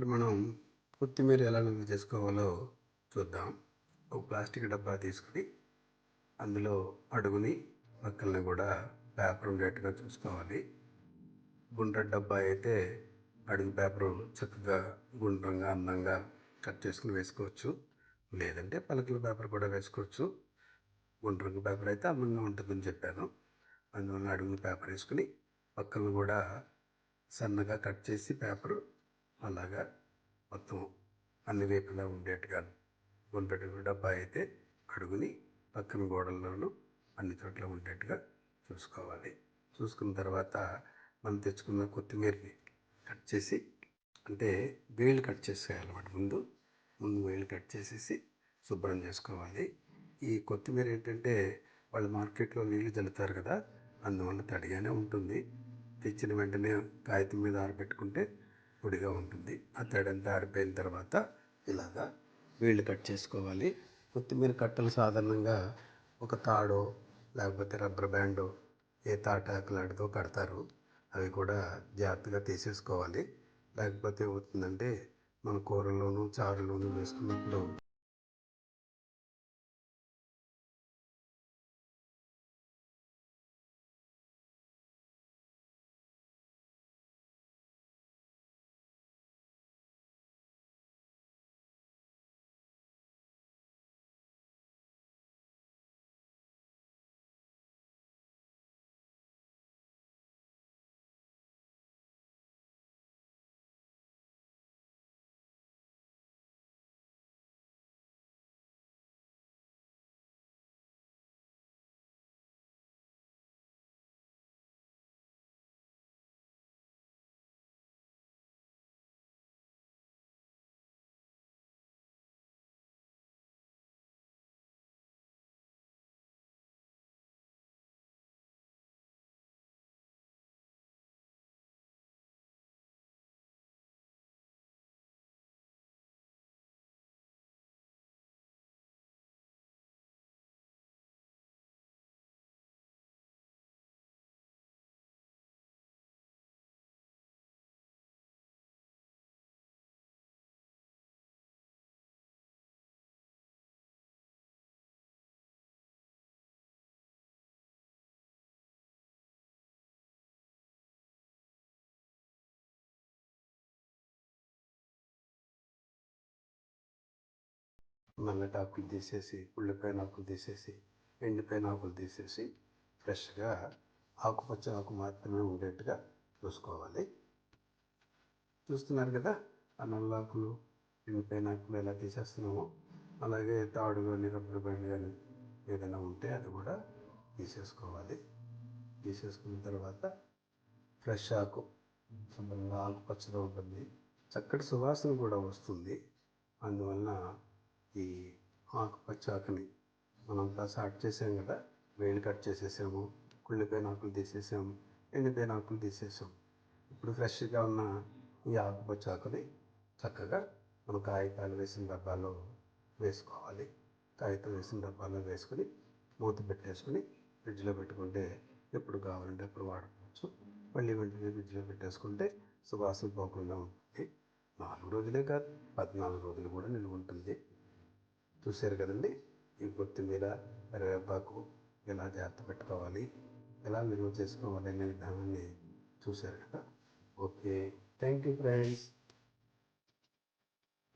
ఇప్పుడు మనం కొత్తిమీర ఎలా నిల్వ చేసుకోవాలో చూద్దాం. ఒక ప్లాస్టిక్ డబ్బా తీసుకుని అందులో అడుగుని పక్కల్ని కూడా పేపర్ ఉండేట్టుగా చూసుకోవాలి. గుండ్ర డబ్బా అయితే అడుగు పేపరు చక్కగా గుండ్రంగా అందంగా కట్ చేసుకుని వేసుకోవచ్చు. లేదంటే పలకల పేపర్ కూడా వేసుకోవచ్చు. గుండ్రంగా పేపర్ అయితే అందంగా ఉంటుందని చెప్పాను. అందువల్ల అడుగు పేపర్ వేసుకుని పక్కన కూడా సన్నగా కట్ చేసి పేపరు అలాగా మొత్తం అన్ని వైపులా ఉండేట్టుగా గుండ్రటి డబ్బా అయితే కడుగుని పక్కన గోడల్లోనూ అన్ని చోట్ల ఉండేట్టుగా చూసుకోవాలి. చూసుకున్న తర్వాత మనం తెచ్చుకున్న కొత్తిమీరని కట్ చేసి అంటే వేళ్ళు కట్ చేసేయాలన్నమాట ముందు. ముందు వేళ్ళు కట్ చేసేసి శుభ్రం చేసుకోవాలి. ఈ కొత్తిమీర ఏంటంటే వాళ్ళు మార్కెట్లో నీళ్ళు చల్లుతారు కదా అందువల్ల తడిగానే ఉంటుంది. తెచ్చిన వెంటనే కాగితం మీద ఆరబెట్టుకుంటే పొడిగా ఉంటుంది. ఆ తడంతా ఆరిపోయిన తర్వాత ఇలాగా వీళ్ళు కట్ చేసుకోవాలి. కొత్తిమీర కట్టలు సాధారణంగా ఒక తాడో లేకపోతే రబ్బర్ బ్యాండో ఏ తాటాకులాడితో కడతారు. అవి కూడా జాగ్రత్తగా తీసేసుకోవాలి. లేకపోతే ఏమవుతుందంటే మన కూరల్లోనూ చారులోనూ వేసుకున్నప్పుడు నల్లటి ఆకులు తీసేసి ఉల్లిపాయల ఆకులు తీసేసి ఎండిపోయిన ఆకులు తీసేసి ఫ్రెష్గా ఆకుపచ్చ ఆకు మాత్రమే ఉండేట్టుగా చూసుకోవాలి. చూస్తున్నారు కదా ఆ నల్ల ఆకులు ఎండిపోయిన ఆకులు ఎలా తీసేస్తున్నామో? అలాగే తాడు కానీ రబ్బర్ బ్యాండ్ కానీ ఏదైనా ఉంటే అది కూడా తీసేసుకోవాలి. తీసేసుకున్న తర్వాత ఫ్రెష్ ఆకు శుభ్రంగా ఆకుపచ్చగా ఉంటుంది. చక్కటి సువాసన కూడా వస్తుంది. అందువలన ఈ ఆకుపచ్చ ఆకుని మనంతా సాట్ చేసాం కదా వేలు కట్ చేసేసాము కుళ్ళిపోయిన ఆకులు తీసేసాము ఎండిపోయిన ఆకులు తీసేసాము. ఇప్పుడు ఫ్రెష్గా ఉన్న ఈ ఆకుపచ్చ ఆకుని చక్కగా మనం కాగితాలు వేసిన డబ్బాలో వేసుకోవాలి. కాగితం వేసిన డబ్బాలో వేసుకొని మూత పెట్టేసుకొని ఫ్రిడ్జ్లో పెట్టుకుంటే ఎప్పుడు కావాలంటే అప్పుడు వాడుకోవచ్చు. మళ్ళీ వెంటనే ఫ్రిడ్జ్లో పెట్టేసుకుంటే సువాసన పోకుండా ఉంటుంది. నాలుగు రోజులే కాదు పద్నాలుగు రోజులు కూడా నిలువ ఉంటుంది. చూశారు కదండి? ఈ కొత్తిమీర కరివేపాకు ఎలా జాగ్రత్త పెట్టుకోవాలి ఎలా నిల్వ చేసుకోవాలి అనే విధానాన్ని చూశారు కదా? ఓకే. Thank you friends.